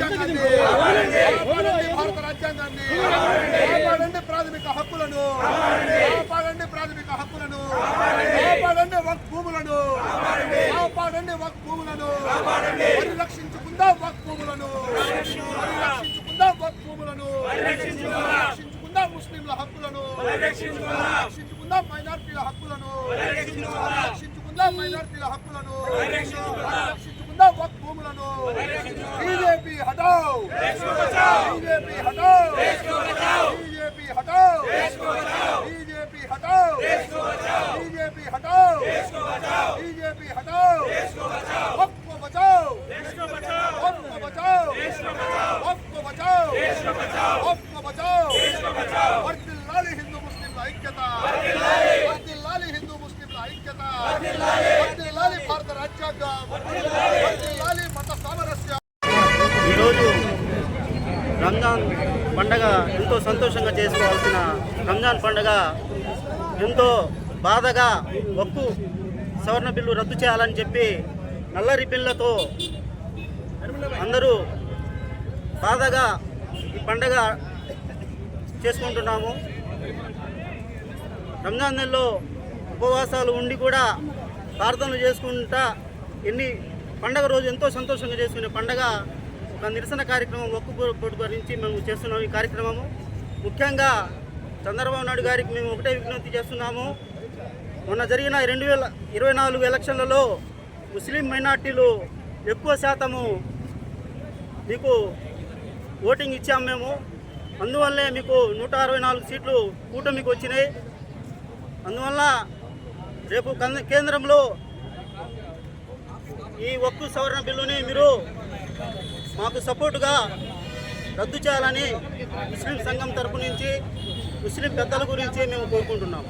రాజ్యాంగాన్ని భారత రాజ్యాంగాన్ని కాపాడండి ప్రాథమిక హక్కులను. కాపాడండి ప్రాథమిక హక్కులను. కాపాడండి వక్ భూములను కాపాడండి వక్ భూములను పరిరక్షించుకుందాం వక్ భూములను పరిరక్షించుకుందాం వక్ భూములను పరిరక్షించుకుందాం ముస్లింల హక్కులను? పరిరక్షించుకుందాం మైనార్టీల హక్కులను? పరిరక్షించుకుందాం మైనార్టీల హక్కులను? పరిరక్షించుకుందాం बीजेपी हटाओ। बीजेपी हटाओ। बीजेपी हटाओ। बीजेपी हटाओ। बीजेपी हटाओ। बीजेपी हटाओ। वक्त को बचाओ। वक्त को बचाओ। वक्त को बचाओ। वक्त को बचाओ। वर्दिल्लाली हिंदू मुस्लिम ऐक्यता। वर्दिल्लाली हिंदू मुस्लिम ऐक्यता। वर्दिल्लाली भारत राज्यांग రంజాన్ పండగ ఎంతో సంతోషంగా చేసుకోవాల్సిన రంజాన్ పండగ ఎంతో బాధగా ఒక్కు సవర్ణ బిల్లు రద్దు చేయాలని చెప్పి నల్లరి బిల్లతో అందరూ బాధగా ఈ పండగ చేసుకుంటున్నాము. రంజాన్ నెలలో ఉపవాసాలు ఉండి కూడా ప్రార్థనలు చేసుకుంటా ఎన్ని పండగ రోజు ఎంతో సంతోషంగా చేసుకునే పండగ ఒక నిరసన కార్యక్రమం ఒక్కు బోర్డు గురించి మేము చేస్తున్నాము ఈ కార్యక్రమము. ముఖ్యంగా చంద్రబాబు నాయుడు గారికి మేము ఒకటే విజ్ఞప్తి చేస్తున్నాము. మొన్న జరిగిన రెండు వేల ఇరవై నాలుగు ఎలక్షన్లలో ముస్లిం మైనార్టీలు ఎక్కువ శాతము మీకు ఓటింగ్ ఇచ్చాము మేము. అందువల్లే మీకు నూట అరవై నాలుగు సీట్లు కూటమికి వచ్చినాయి. అందువల్ల రేపు కేంద్రంలో ఈ ఒక్కు సవరణ బిల్లుని మీరు మాకు సపోర్టుగా రద్దు చేయాలని ముస్లిం సంఘం తరపు నుంచి ముస్లిం పెద్దల గురించి మేము కోరుకుంటున్నాము